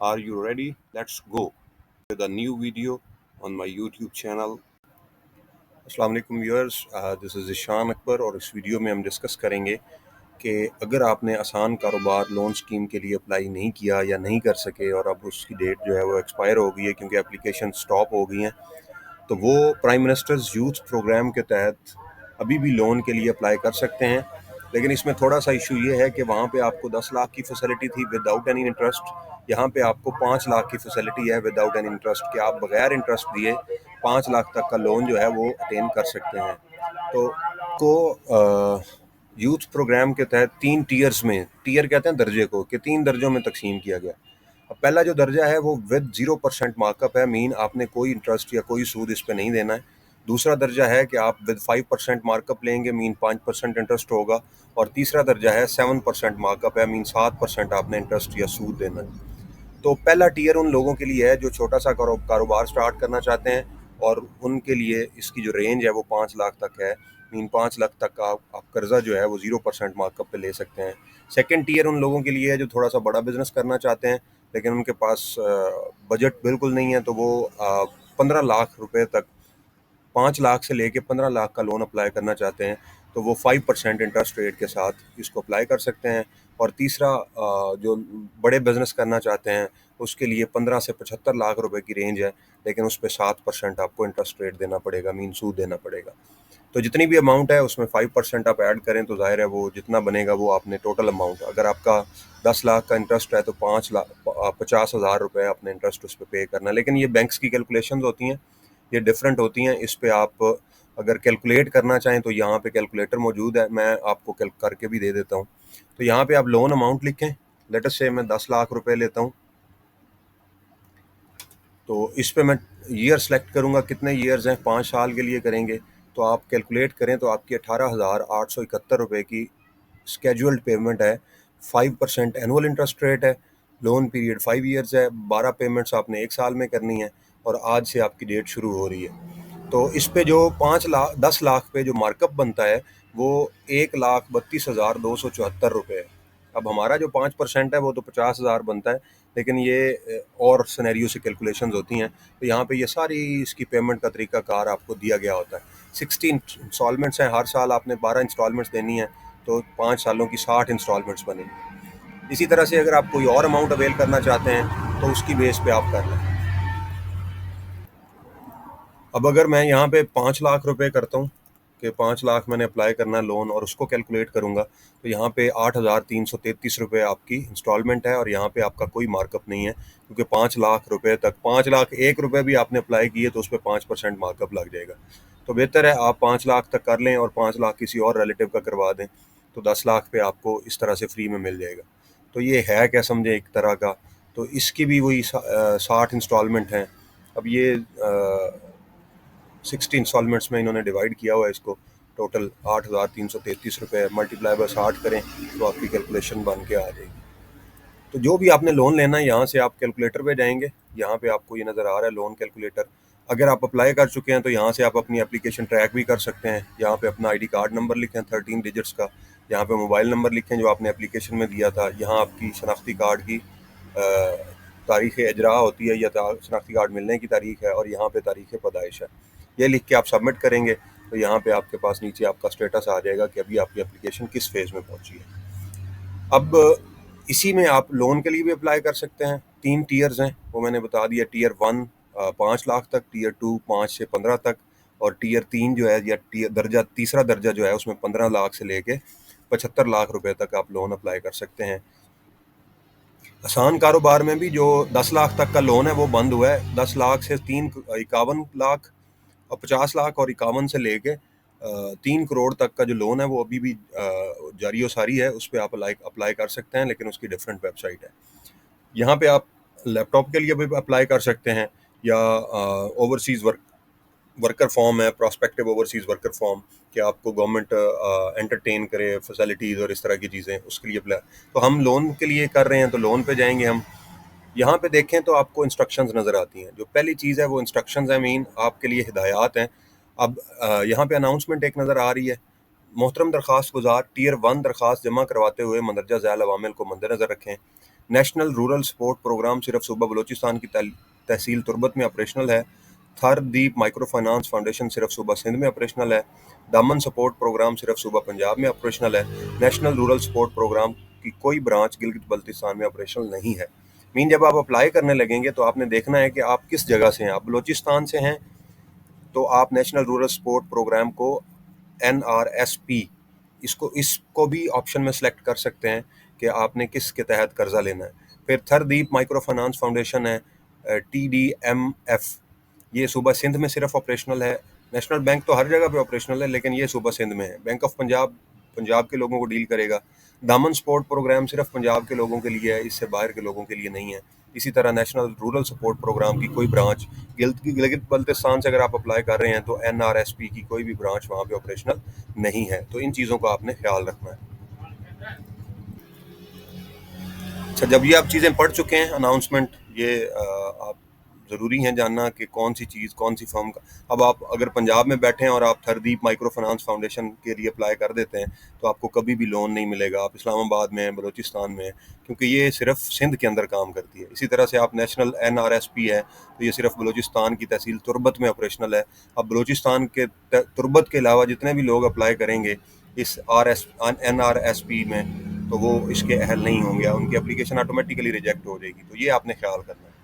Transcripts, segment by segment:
Are you ready? Let's go with a new video on my YouTube channel. السلام علیکم viewers this از اشان اکبر اور اس video میں ہم discuss کریں گے کہ اگر آپ نے آسان کاروبار لون سکیم کے لیے اپلائی نہیں کیا یا نہیں کر سکے اور اب اس کی ڈیٹ جو ہے وہ ایکسپائر ہو گئی ہے کیونکہ اپلیکیشن سٹاپ ہو گئی ہیں، تو وہ پرائم منسٹرز یوتھ پروگرام کے تحت ابھی بھی لون کے لیے اپلائی کر سکتے ہیں لیکن اس میں تھوڑا سا ایشو یہ ہے کہ وہاں پہ آپ کو دس لاکھ کی فیسلٹی تھی ود آؤٹ اینی انٹرسٹ یہاں پہ آپ کو پانچ لاکھ کی فیسلٹی ہے ود آؤٹ اینی انٹرسٹ کہ آپ بغیر انٹرسٹ دیے پانچ لاکھ تک کا لون جو ہے وہ اٹین کر سکتے ہیں. تو کو یوتھ پروگرام کے تحت تین ٹیئرز میں ٹیئر کہتے ہیں درجے کو کہ تین درجوں میں تقسیم کیا گیا. اب پہلا جو درجہ ہے وہ with zero percent mark up ہے مین آپ نے کوئی انٹرسٹ یا کوئی سود اس پہ نہیں دینا ہے. دوسرا درجہ ہے کہ آپ with five percent mark up لیں گے مین پانچ پرسینٹ انٹرسٹ ہوگا، اور تیسرا درجہ ہے سیون پرسینٹ مارک اپ ہے مین سات پرسینٹ آپ نے انٹرسٹ یا سود دینا۔ ہے تو پہلا ٹیئر ان لوگوں کے لیے ہے جو چھوٹا سا کاروبار سٹارٹ کرنا چاہتے ہیں، اور ان کے لیے اس کی جو رینج ہے وہ پانچ لاکھ تک ہے۔ مین پانچ لاکھ تک کا آپ قرضہ جو ہے وہ زیرو پرسینٹ مارک اپ پہ لے سکتے ہیں۔ سیکنڈ ٹیئر ان لوگوں کے لیے ہے جو تھوڑا سا بڑا بزنس کرنا چاہتے ہیں، لیکن ان کے پاس بجٹ بالکل نہیں ہے، تو وہ پندرہ لاکھ روپے تک پانچ لاکھ سے لے کے پندرہ لاکھ کا لون اپلائی کرنا چاہتے ہیں، تو وہ فائیو پرسینٹ انٹرسٹ ریٹ کے ساتھ اس کو اپلائی کر سکتے ہیں۔ اور تیسرا جو بڑے بزنس کرنا چاہتے ہیں، اس کے لیے پندرہ سے پچہتر لاکھ روپے کی رینج ہے، لیکن اس پہ سات پرسینٹ آپ کو انٹرسٹ ریٹ دینا پڑے گا مین سود دینا پڑے گا۔ تو جتنی بھی اماؤنٹ ہے، اس میں فائیو پرسینٹ آپ ایڈ کریں تو ظاہر ہے وہ جتنا بنے گا، وہ آپ نے ٹوٹل اماؤنٹ اگر آپ کا دس لاکھ کا انٹرسٹ ہے تو پانچ لاکھ پچاس ہزار روپے آپ نے انٹرسٹ اس پہ پے کرنا ہے۔ لیکن یہ بینکس کی کیلکولیشنز ہوتی ہیں۔ یہ ڈفرینٹ ہوتی ہیں۔ اس پہ آپ اگر کیلکولیٹ کرنا چاہیں تو یہاں پہ کیلکولیٹر موجود ہے۔ میں آپ کو کر کے بھی دے دیتا ہوں۔ تو یہاں پہ آپ لون اماؤنٹ لکھیں۔ لیٹس سے میں دس لاکھ روپے لیتا ہوں۔ تو اس پہ میں ایئر سلیکٹ کروں گا۔ کتنے ایئرز ہیں؟ پانچ سال کے لیے کریں گے۔ تو آپ کیلکولیٹ کریں تو آپ کی اٹھارہ ہزار آٹھ سو اکہتر روپے کی اسکیجولڈ پیمنٹ ہے۔ Five percent annual interest rate ہے۔ لون پیریڈ فائیو ایئرز ہے۔ بارہ پیمنٹس آپ نے ایک سال میں کرنی ہے اور آج سے آپ کی ڈیٹ شروع ہو رہی ہے۔ تو اس پہ جو پانچ لاکھ، دس لاکھ پہ جو مارک اپ بنتا ہے، وہ ایک لاکھ بتیس ہزار دو سو چوہتر روپے ہے۔ اب ہمارا جو پانچ پرسینٹ ہے، وہ تو پچاس ہزار بنتا ہے، لیکن یہ اور سنیریو سے کیلکولیشنز ہوتی ہیں۔ تو یہاں پہ یہ ساری اس کی پیمنٹ کا طریقہ کار آپ کو دیا گیا ہوتا ہے۔ سکسٹین انسٹالمنٹس ہیں، ہر سال آپ نے بارہ انسٹالمنٹس دینی ہیں، تو پانچ سالوں کی ساٹھ انسٹالمنٹس بنے گی اسی طرح سے اگر آپ کوئی اور اماؤنٹ اویل کرنا چاہتے ہیں، تو اس کی بیس پہ آپ کر لیں۔ اب اگر میں یہاں پہ پانچ لاکھ روپے کرتا ہوں کہ پانچ لاکھ میں نے اپلائی کرنا ہے لون اور اس کو کیلکولیٹ کروں گا، تو یہاں پہ آٹھ ہزار تین سو تینتیس روپے آپ کی انسٹالمنٹ ہے اور یہاں پہ آپ کا کوئی مارک اپ نہیں ہے۔ کیونکہ پانچ لاکھ روپے تک، پانچ لاکھ ایک روپے بھی آپ نے اپلائی کیے تو اس پہ پانچ پرسینٹ مارک اپ لگ جائے گا۔ تو بہتر ہے آپ پانچ لاکھ تک کر لیں اور پانچ لاکھ کسی اور ریلیٹیو کا کروا دیں تو دس لاکھ پہ آپ کو اس طرح سے فری میں مل جائے گا۔ تو یہ ہے کیا سمجھیں ایک طرح کا؟ تو اس کی بھی وہی ساٹھ انسٹالمنٹ ہیں۔ اب یہ سکسٹی انسٹالمنٹس میں انہوں نے ڈیوائڈ کیا ہوا ہے اس کو۔ ٹوٹل آٹھ ہزار تین سو تینتیس روپے ملٹی پلائی بائی ساٹھ کریں تو آپ کی کیلکولیشن بن کے آ جائے گی۔ تو جو بھی آپ نے لون لینا ہے، یہاں سے آپ کیلکولیٹر پہ جائیں گے۔ یہاں پہ آپ کو یہ نظر آ رہا ہے لون کیلکولیٹر اگر آپ اپلائی کر چکے ہیں تو یہاں سے آپ اپنی اپلیکیشن ٹریک بھی کر سکتے ہیں۔ یہاں پہ اپنا آئی ڈی کارڈ نمبر لکھیں تھرٹین ڈیجٹس کا۔ یہاں پہ موبائل نمبر لکھیں جو آپ نے اپلیکیشن میں دیا تھا۔ یہاں آپ کی شناختی کارڈ کی تاریخ اجرا ہوتی ہے یا شناختی کارڈ ملنے کی تاریخ ہے اور یہاں پہ تاریخ پیدائش ہے۔ یہ لکھ کے آپ سبمٹ کریں گے تو یہاں پہ آپ کے پاس نیچے آپ کا اسٹیٹس آ جائے گا کہ ابھی آپ کی اپلیکیشن کس فیز میں پہنچی ہے۔ اب اسی میں آپ لون کے لیے بھی اپلائی کر سکتے ہیں۔ تین ٹیئرز ہیں۔ وہ میں نے بتا دیا ٹیئر ون پانچ لاکھ تک ٹیئر ٹو پانچ سے پندرہ تک اور ٹیئر تین جو ہے یا درجہ تیسرا درجہ جو ہے اس میں پندرہ لاکھ سے لے کے پچہتر لاکھ روپے تک آپ لون اپلائی کر سکتے ہیں۔ آسان کاروبار میں بھی جو دس لاکھ تک کا لون ہے وہ بند ہوا ہے۔ دس لاکھ سے تین، اکاون لاکھ اور پچاس لاکھ اور اکاون سے لے کے تین کروڑ تک کا جو لون ہے وہ ابھی بھی جاری و ساری ہے۔ اس پہ آپ اپلائی کر سکتے ہیں، لیکن اس کی ڈفرینٹ ویب سائٹ ہے۔ یہاں پہ آپ لیپ ٹاپ کے لیے بھی اپلائی کر سکتے ہیں یا اوورسیز ورک ورکر فارم ہے پراسپیکٹیو اوورسیز ورکر فارم کہ آپ کو گورنمنٹ انٹرٹین کرے فیسلٹیز اور اس طرح کی چیزیں، اس کے لیے اپلائی تو ہم لون کے لیے کر رہے ہیں، تو لون پہ جائیں گے ہم۔ یہاں پہ دیکھیں تو آپ کو انسٹرکشنز نظر آتی ہیں۔ جو پہلی چیز ہے وہ انسٹرکشنز ہیں مین آپ کے لیے ہدایات ہیں۔ اب یہاں پہ اناؤنسمنٹ ایک نظر آ رہی ہے۔ محترم درخواست گزار ٹیئر ون درخواست جمع کرواتے ہوئے مندرجہ ذیل عوامل کو مد نظر رکھیں۔ نیشنل رورل سپورٹ پروگرام صرف صوبہ بلوچستان کی تحصیل تربت میں آپریشنل ہے۔ Thardeep micro finance foundation صرف صوبہ سندھ میں آپریشنل ہے دامن سپورٹ پروگرام صرف صوبہ پنجاب میں آپریشنل ہے نیشنل رورل سپورٹ پروگرام کی کوئی برانچ گلگت بلتستان میں آپریشنل نہیں ہے مین جب آپ اپلائی کرنے لگیں گے تو آپ نے دیکھنا ہے کہ آپ کس جگہ سے ہیں آپ بلوچستان سے ہیں تو آپ نیشنل رورل سپورٹ پروگرام کو این آر ایس پی اس کو اس کو بھی آپشن میں سلیکٹ کر سکتے ہیں کہ آپ نے کس کے تحت قرضہ لینا ہے پھر Thardeep micro finance foundation ہے ٹی ڈی ایم ایف یہ صوبہ سندھ میں صرف آپریشنل ہے۔ نیشنل بینک تو ہر جگہ پہ آپریشنل ہے، لیکن یہ صوبہ سندھ میں ہے۔ بینک آف پنجاب پنجاب کے لوگوں کو ڈیل کرے گا۔ دامن سپورٹ پروگرام صرف پنجاب کے لوگوں کے لیے ہے، اس سے باہر کے لوگوں کے لیے نہیں ہے۔ اسی طرح نیشنل رورل سپورٹ پروگرام کی کوئی برانچ گلگت بلتستان سے اگر آپ اپلائی کر رہے ہیں تو این آر ایس پی کی کوئی بھی برانچ وہاں پہ آپریشنل نہیں ہے۔ تو ان چیزوں کا آپ نے خیال رکھنا ہے۔ اچھا جب یہ آپ چیزیں پڑھ چکے ہیں اناؤنسمنٹ یہ آپ ضروری ہیں جاننا کہ کون سی چیز، کون سی فرم کا اب آپ اگر پنجاب میں بیٹھے ہیں اور آپ تھردیپ مائکرو فائنانس فاؤنڈیشن کے لیے اپلائی کر دیتے ہیں، تو آپ کو کبھی بھی لون نہیں ملے گا۔ آپ اسلام آباد میں ہیں بلوچستان میں ہیں کیونکہ یہ صرف سندھ کے اندر کام کرتی ہے۔ اسی طرح سے آپ national N R S P ہے، تو یہ صرف بلوچستان کی تحصیل تربت میں آپریشنل ہے۔ اب بلوچستان کے تربت کے علاوہ جتنے بھی لوگ اپلائی کریں گے اس R S N R S P میں، تو وہ اس کے اہل نہیں ہوں گے۔ ان کی اپلیکیشن آٹومیٹیکلی ریجیکٹ ہو جائے گی۔ تو یہ آپ نے خیال کرنا ہے۔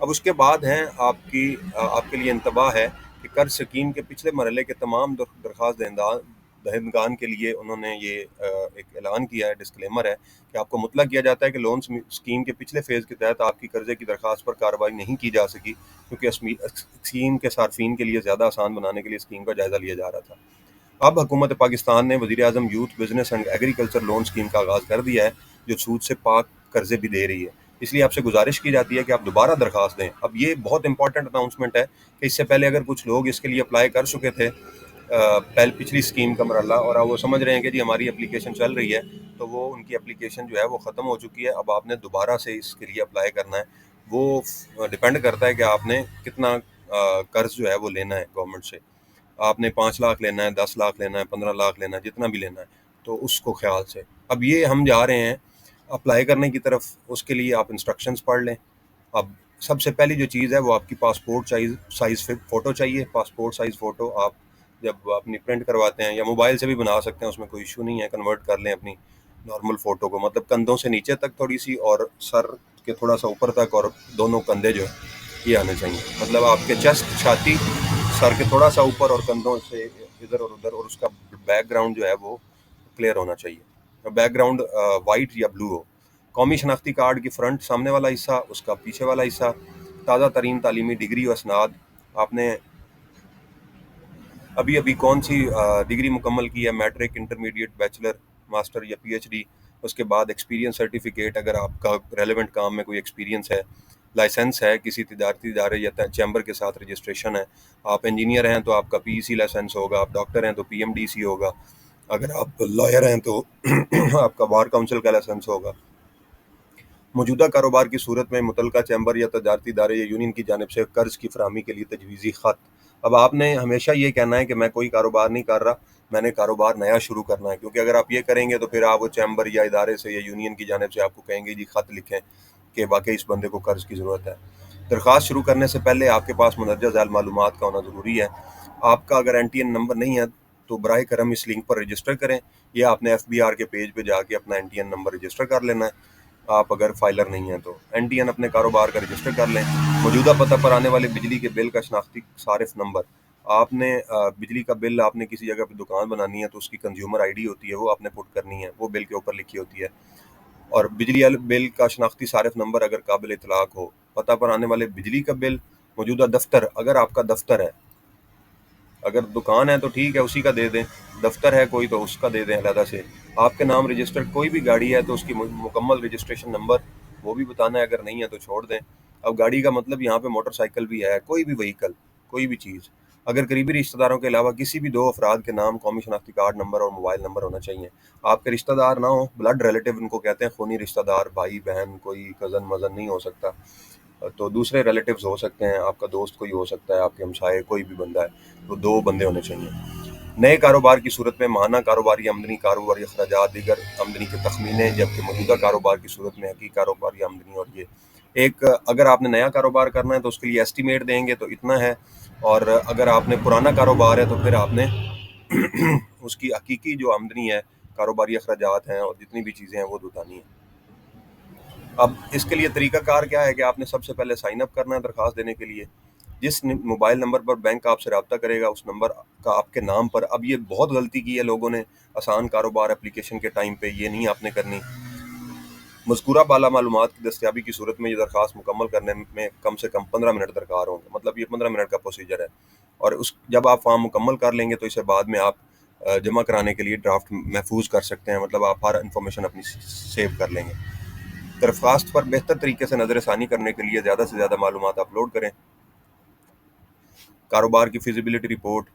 اب اس کے بعد ہیں آپ کی، آپ کے لیے انتباہ ہے کہ قرض سکیم کے پچھلے مرحلے کے تمام درخواست دہندگان کے لیے انہوں نے یہ ایک اعلان کیا ہے ڈسکلیمر ہے کہ آپ کو مطلع کیا جاتا ہے کہ لون اسکیم کے پچھلے فیز کے تحت آپ کی قرضے کی درخواست پر کارروائی نہیں کی جا سکی کیونکہ اسکیم کے صارفین کے لیے زیادہ آسان بنانے کے لیے اسکیم کا جائزہ لیا جا رہا تھا۔ اب حکومت پاکستان نے وزیر اعظم youth business and agriculture loan scheme کا آغاز کر دیا ہے جو سود سے پاک قرضے بھی دے رہی ہے۔ اس لیے آپ سے گزارش کی جاتی ہے کہ آپ دوبارہ درخواست دیں۔ اب یہ بہت امپورٹنٹ اناؤنسمنٹ ہے کہ اس سے پہلے اگر کچھ لوگ اس کے لیے اپلائی کر چکے تھے پہل پچھلی اسکیم کا مرحلہ، اور وہ سمجھ رہے ہیں کہ جی ہماری اپلیکیشن چل رہی ہے، تو وہ ان کی اپلیکیشن جو ہے وہ ختم ہو چکی ہے۔ اب آپ نے دوبارہ سے اس کے لیے اپلائی کرنا ہے۔ وہ ڈپینڈ کرتا ہے کہ آپ نے کتنا قرض جو ہے وہ لینا ہے گورنمنٹ سے۔ آپ نے پانچ لاکھ لینا ہے، دس لاکھ لینا ہے، پندرہ لاکھ لینا ہے، جتنا بھی لینا ہے، تو اس کو خیال سے۔ اب یہ ہم جا رہے ہیں اپلائی کرنے کی طرف اس کے لیے آپ انسٹرکشنس پڑھ لیں۔ اب سب سے پہلی جو چیز ہے وہ آپ کی پاسپورٹ سائز سائز فوٹو چاہیے۔ پاسپورٹ سائز فوٹو آپ جب اپنی پرنٹ کرواتے ہیں یا موبائل سے بھی بنا سکتے ہیں، اس میں کوئی ایشو نہیں ہے۔ کنورٹ کر لیں اپنی نارمل فوٹو کو۔ مطلب کندھوں سے نیچے تک تھوڑی سی اور سر کے تھوڑا سا اوپر تک اور دونوں کندھے جو ہے یہ آنے چاہیے۔ مطلب آپ کے چیسٹ چھاتی، سر کے تھوڑا سا اوپر اور کندھوں سے ادھر اور ادھر اور اس کا بیک گراؤنڈ جو ہے وہ کلیئر ہونا چاہیے۔ بیک گراؤنڈ وائٹ یا بلو ہو۔ قومی شناختی کارڈ کی فرنٹ سامنے والا حصہ، اس کا پیچھے والا حصہ، تازہ ترین تعلیمی ڈگری و اسناد۔ آپ نے ابھی ابھی کون سی ڈگری مکمل کی ہے؟ میٹرک انٹرمیڈیٹ بیچلر ماسٹر یا پی ایچ ڈی اس کے بعد ایکسپیرینس سرٹیفکیٹ اگر آپ کا ریلیونٹ کام میں کوئی ایکسپیرینس ہے لائسنس ہے، کسی تجارتی ادارے یا چیمبر کے ساتھ رجسٹریشن ہے۔ آپ انجینئر ہیں تو آپ کا پی ای سی لائسنس ہوگا، آپ ڈاکٹر ہیں تو پی ایم ڈی سی ہوگا۔ اگر آپ لائر ہیں تو آپ کا بار کونسل کا لائسنس ہوگا۔ موجودہ کاروبار کی صورت میں متعلقہ چیمبر یا تجارتی ادارے یا یونین کی جانب سے قرض کی فراہمی کے لیے تجویزی خط۔ اب آپ نے ہمیشہ یہ کہنا ہے کہ میں کوئی کاروبار نہیں کر رہا، میں نے کاروبار نیا شروع کرنا ہے۔ کیونکہ اگر آپ یہ کریں گے تو پھر آپ وہ چیمبر یا ادارے سے یا یونین کی جانب سے آپ کو کہیں گے جی خط لکھیں کہ واقعی اس بندے کو قرض کی ضرورت ہے۔ درخواست شروع کرنے سے پہلے آپ کے پاس مندرجہ ذیل معلومات کا ہونا ضروری ہے۔ آپ کا اگر این ٹی این نمبر نہیں ہے تو برائے کرم اس لنک پر رجسٹر کریں یا آپ نے ایف بی آر کے پیج پہ جا کے اپنا N T N number register کر لینا ہے۔ آپ اگر فائلر نہیں ہیں تو این ٹی این اپنے کاروبار کا رجسٹر کر لیں۔ موجودہ پتہ پر آنے والے بجلی کے بل کا شناختی صارف نمبر۔ آپ نے بجلی کا بل آپ نے کسی جگہ پہ دکان بنانی ہے تو اس کی کنزیومر آئی ڈی ہوتی ہے، وہ آپ نے پٹ کرنی ہے۔ وہ بل کے اوپر لکھی ہوتی ہے۔ اور بجلی بل کا شناختی صارف نمبر اگر قابل اطلاق ہو، پتہ پر آنے والے بجلی کا بل موجودہ دفتر، اگر آپ کا دفتر ہے اگر دکان ہے تو ٹھیک ہے، اسی کا دے دیں۔ دفتر ہے کوئی تو اس کا دے دیں علیحدہ سے۔ آپ کے نام رجسٹر کوئی بھی گاڑی ہے تو اس کی مکمل رجسٹریشن نمبر وہ بھی بتانا ہے۔ اگر نہیں ہے تو چھوڑ دیں۔ اب گاڑی کا مطلب یہاں پہ موٹر سائیکل بھی ہے، کوئی بھی وہیکل، کوئی بھی چیز۔ اگر قریبی رشتہ داروں کے علاوہ کسی بھی دو افراد کے نام قومی شناختی کارڈ نمبر اور موبائل نمبر ہونا چاہیے۔ آپ کے رشتہ دار نہ ہوں، بلڈ ریلیٹیو ان کو کہتے ہیں، خونی رشتہ دار، بھائی، بہن، کوئی کزن، مزن نہیں ہو سکتا۔ تو دوسرے ریلیٹیوز ہو سکتے ہیں، آپ کا دوست کوئی ہو سکتا ہے، آپ کے ہمسائے، کوئی بھی بندہ ہے، تو دو بندے ہونے چاہیے۔ نئے کاروبار کی صورت میں ماہانہ کاروباری آمدنی، کاروباری اخراجات، دیگر آمدنی کے تخمینے جبکہ موجودہ کاروبار کی صورت میں حقیقی کاروباری آمدنی اور یہ۔ ایک، اگر آپ نے نیا کاروبار کرنا ہے تو اس کے لیے ایسٹیمیٹ دیں گے، تو اتنا ہے۔ اور اگر آپ نے پرانا کاروبار ہے تو پھر آپ نے اس کی حقیقی جو آمدنی ہے، کاروباری اخراجات ہیں اور جتنی بھی چیزیں ہیں وہ بتانی ہیں۔ اب اس کے لیے طریقہ کار کیا ہے کہ آپ نے سب سے پہلے سائن اپ کرنا ہے درخواست دینے کے لیے۔ جس موبائل نمبر پر بینک آپ سے رابطہ کرے گا، اس نمبر کا آپ کے نام پر۔ اب یہ بہت غلطی کی ہے لوگوں نے۔ آسان کاروبار اپلیکیشن کے ٹائم پہ یہ نہیں آپ نے کرنی۔ مذکورہ بالا معلومات کی دستیابی کی صورت میں یہ درخواست مکمل کرنے میں کم سے کم پندرہ منٹ درکار ہوں گے۔ مطلب یہ پندرہ منٹ کا پروسیجر ہے۔ اور اس جب آپ فارم مکمل کر لیں گے تو اسے بعد میں آپ جمع کرانے کے لیے ڈرافٹ محفوظ کر سکتے ہیں۔ مطلب آپ ہر انفارمیشن اپنی سیو کر لیں گے۔ درخواست پر بہتر طریقے سے نظر ثانی کرنے کے لیے زیادہ سے زیادہ معلومات اپلوڈ کریں۔ کاروبار کی فیزیبلٹی رپورٹ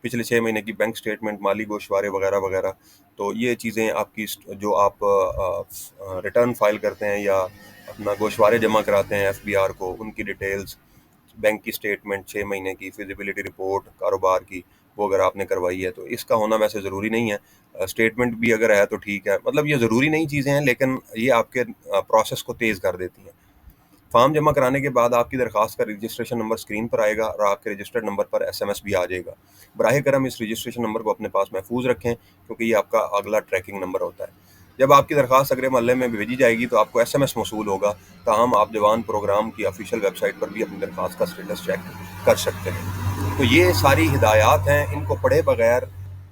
پچھلے چھ مہینے کی بینک سٹیٹمنٹ مالی گوشوارے وغیرہ وغیرہ۔ تو یہ چیزیں آپ کی جو آپ ریٹرن فائل کرتے ہیں یا اپنا گوشوارے جمع کراتے ہیں ایف بی آر کو، ان کی ڈیٹیلز بینک کی سٹیٹمنٹ چھ مہینے کی فیزیبلٹی رپورٹ کاروبار کی۔ وہ اگر آپ نے کروائی ہے تو اس کا ہونا ویسے ضروری نہیں ہے۔ اسٹیٹمنٹ بھی اگر ہے تو ٹھیک ہے۔ مطلب یہ ضروری نہیں چیزیں ہیں، لیکن یہ آپ کے پروسیس کو تیز کر دیتی ہیں۔ فارم جمع کرانے کے بعد آپ کی درخواست کا رجسٹریشن نمبر اسکرین پر آئے گا اور آپ کے رجسٹرڈ نمبر پر ایس ایم ایس بھی آ جائے گا۔ براہ کرم اس رجسٹریشن نمبر کو اپنے پاس محفوظ رکھیں، کیونکہ یہ آپ کا اگلا ٹریکنگ نمبر ہوتا ہے۔ جب آپ کی درخواست اگلے محلے میں بھیجی جائے گی تو آپ کو ایس ایم ایس موصول ہوگا، تاہم آپ دیوان پروگرام کی آفیشیل ویب سائٹ پر بھی اپنی درخواست کا اسٹیٹس چیک کر سکتے ہیں۔ تو یہ ساری ہدایات ہیں، ان کو پڑھے بغیر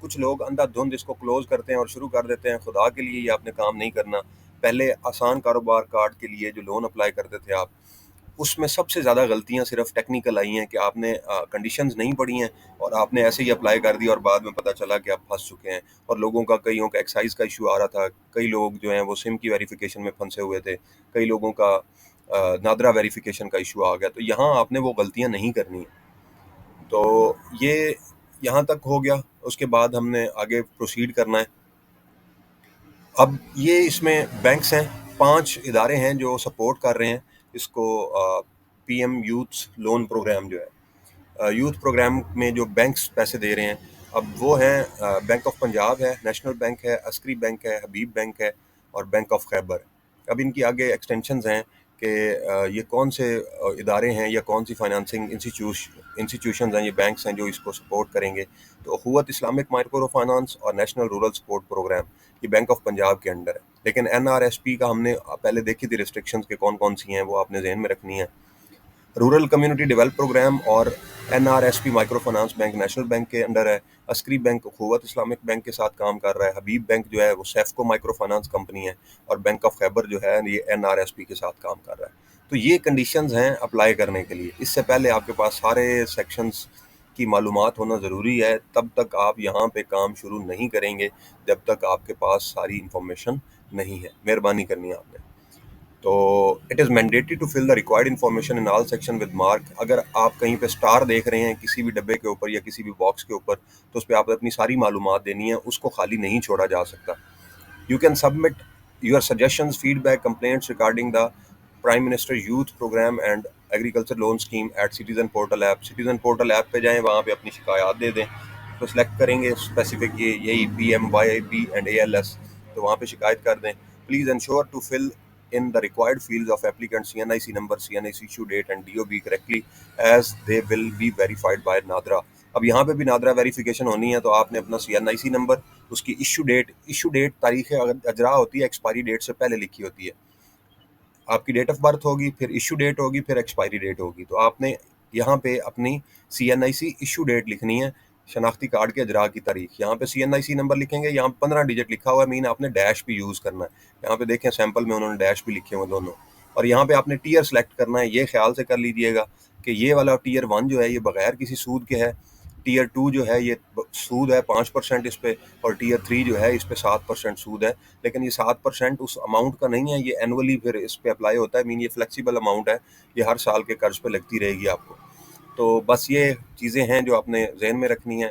کچھ لوگ اندھا دھند اس کو کلوز کرتے ہیں اور شروع کر دیتے ہیں۔ خدا کے لیے یہ آپ نے کام نہیں کرنا۔ پہلے آسان کاروبار کارڈ کے لیے جو لون اپلائی کرتے تھے آپ اس میں سب سے زیادہ غلطیاں صرف ٹیکنیکل آئی ہیں کہ آپ نے کنڈیشنز نہیں پڑھی ہیں اور آپ نے ایسے ہی اپلائی کر دی اور بعد میں پتہ چلا کہ آپ پھنس چکے ہیں اور لوگوں کا کئیوں کا ایکسائز کا ایشو آ رہا تھا۔ کئی لوگ جو ہیں وہ سم کی ویریفیکیشن میں پھنسے ہوئے تھے۔ کئی لوگوں کا نادرا ویریفیکیشن کا ایشو آ گیا۔ تو یہاں آپ نے وہ غلطیاں نہیں کرنی۔ ہیں تو یہ یہاں تک ہو گیا۔ اس کے بعد ہم نے آگے پروسیڈ کرنا ہے۔ اب یہ اس میں بینکس ہیں۔ پانچ ادارے ہیں جو سپورٹ کر رہے ہیں۔ اس کو P M youth loan program جو ہے یوتھ پروگرام میں جو بینکس پیسے دے رہے ہیں، اب وہ ہیں بینک آف پنجاب ہے نیشنل بینک ہے عسکری بینک ہے حبیب بینک ہے اور بینک آف خیبر اب ان کی آگے ایکسٹینشنز ہیں۔ کہ یہ کون سے ادارے ہیں یا کون سی فائنانسنگ انسٹیٹیوشنز ہیں، یہ بینکس ہیں جو اس کو سپورٹ کریں گے؟ تو اخوت اسلامک مائکرو فائنانس اور نیشنل رورل سپورٹ پروگرام یہ بینک آف پنجاب کے انڈر ہے۔ لیکن این آر ایس پی کا ہم نے پہلے دیکھی تھی ریسٹرکشنز کے کون کون سی ہیں، وہ آپ نے ذہن میں رکھنی ہے رورل کمیونٹی ڈیولپ پروگرام اور N R S P micro finance bank national bank کے انڈر ہے عسکری بینک اخوت اسلامک بینک کے ساتھ کام کر رہا ہے حبیب بینک جو ہے وہ سیفکو مائکرو فائنانس کمپنی ہے اور بینک آف خیبر جو ہے یہ این آر ایس پی کے ساتھ کام کر رہا ہے تو یہ کنڈیشنز ہیں اپلائی کرنے کے لیے اس سے پہلے آپ کے پاس سارے سیکشنز کی معلومات ہونا ضروری ہے تب تک آپ یہاں پہ کام شروع نہیں کریں گے جب تک آپ کے پاس ساری انفارمیشن نہیں ہے مہربانی کرنی ہے آپ نے تو it is mandatory to fill the required information in all section with mark اگر آپ کہیں پہ اسٹار دیکھ رہے ہیں کسی بھی ڈبے کے اوپر یا کسی بھی باکس کے اوپر، تو اس پہ آپ اپنی ساری معلومات دینی ہے اس کو خالی نہیں چھوڑا جا سکتا۔ You can submit your suggestions feedback complaints regarding the prime minister youth program and agriculture loan scheme at citizen portal app citizen portal app پہ جائیں، وہاں پہ اپنی شکایات دے دیں۔ تو سلیکٹ کریں گے اسپیسیفک یہ، یہی P M Y B and A L S تو وہاں پہ شکایت کر دیں۔ Please ensure to fill in the required field of applicant C N I C number C N I C issue date and D O B correctly as they will be verified by NADRA اب یہاں پہ بھی NADRA verification ہونی ہے تو آپ نے اپنا سی این آئی سی نمبر اس کی ایشو ڈیٹ ایشو ڈیٹ تاریخ اجرا ہوتی ہے ایکسپائری ڈیٹ سے پہلے لکھی ہوتی ہے۔ آپ کی ڈیٹ آف برتھ ہوگی، پھر ایشو ڈیٹ ہوگی، پھر ایکسپائری ڈیٹ ہوگی۔ تو آپ نے یہاں پہ اپنی C N I C issue date لکھنی ہے۔ شناختی کارڈ کے اجرا کی تاریخ۔ یہاں پہ سی این آئی سی نمبر لکھیں گے، یہاں پندرہ ڈیجٹ لکھا ہوا ہے۔ مین آپ نے ڈیش بھی یوز کرنا ہے۔ یہاں پہ دیکھیں سیمپل میں انہوں نے ڈیش بھی لکھے ہوئے دونوں۔ اور یہاں پہ آپ نے ٹیئر سلیکٹ کرنا ہے۔ یہ خیال سے کر لیجیے گا کہ یہ والا ٹیئر ون جو ہے، یہ بغیر کسی سود کے ہے۔ ٹیئر ٹو جو ہے، یہ سود ہے پانچ پرسینٹ اس پہ، اور ٹیئر تھری جو ہے، اس پہ سات پرسینٹ سود ہے۔ لیکن یہ سات پرسینٹ اس اماؤنٹ کا نہیں ہے، یہ اینولی پھر اس پہ اپلائی ہوتا ہے۔ مین یہ فلیکسیبل اماؤنٹ ہے۔ یہ ہر سال کے قرض پہ لگتی رہے گی آپ کو۔ تو بس یہ چیزیں ہیں جو آپ نے ذہن میں رکھنی ہیں۔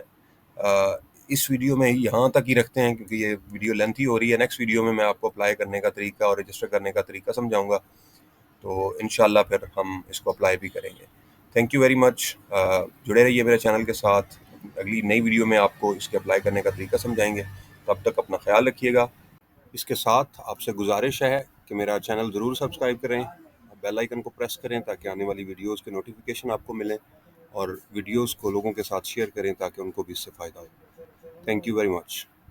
اس ویڈیو میں یہاں تک ہی رکھتے ہیں کیونکہ یہ ویڈیو لینتھی ہو رہی ہے۔ نیکسٹ ویڈیو میں میں آپ کو اپلائی کرنے کا طریقہ اور رجسٹر کرنے کا طریقہ سمجھاؤں گا۔ تو انشاءاللہ پھر ہم اس کو اپلائی بھی کریں گے۔ تھینک یو ویری مچ جڑے رہیے میرے چینل کے ساتھ۔ اگلی نئی ویڈیو میں آپ کو اس کے اپلائی کرنے کا طریقہ سمجھائیں گے۔ تب تک اپنا خیال رکھیے گا۔ اس کے ساتھ آپ سے گزارش ہے کہ میرا چینل ضرور سبسکرائب کریں۔ بیل آئیکن کو پریس کریں تاکہ آنے والی ویڈیوز کے نوٹیفیکیشن آپ کو ملیں اور ویڈیوز کو لوگوں کے ساتھ شیئر کریں تاکہ ان کو بھی اس سے فائدہ ہو۔ Thank you very much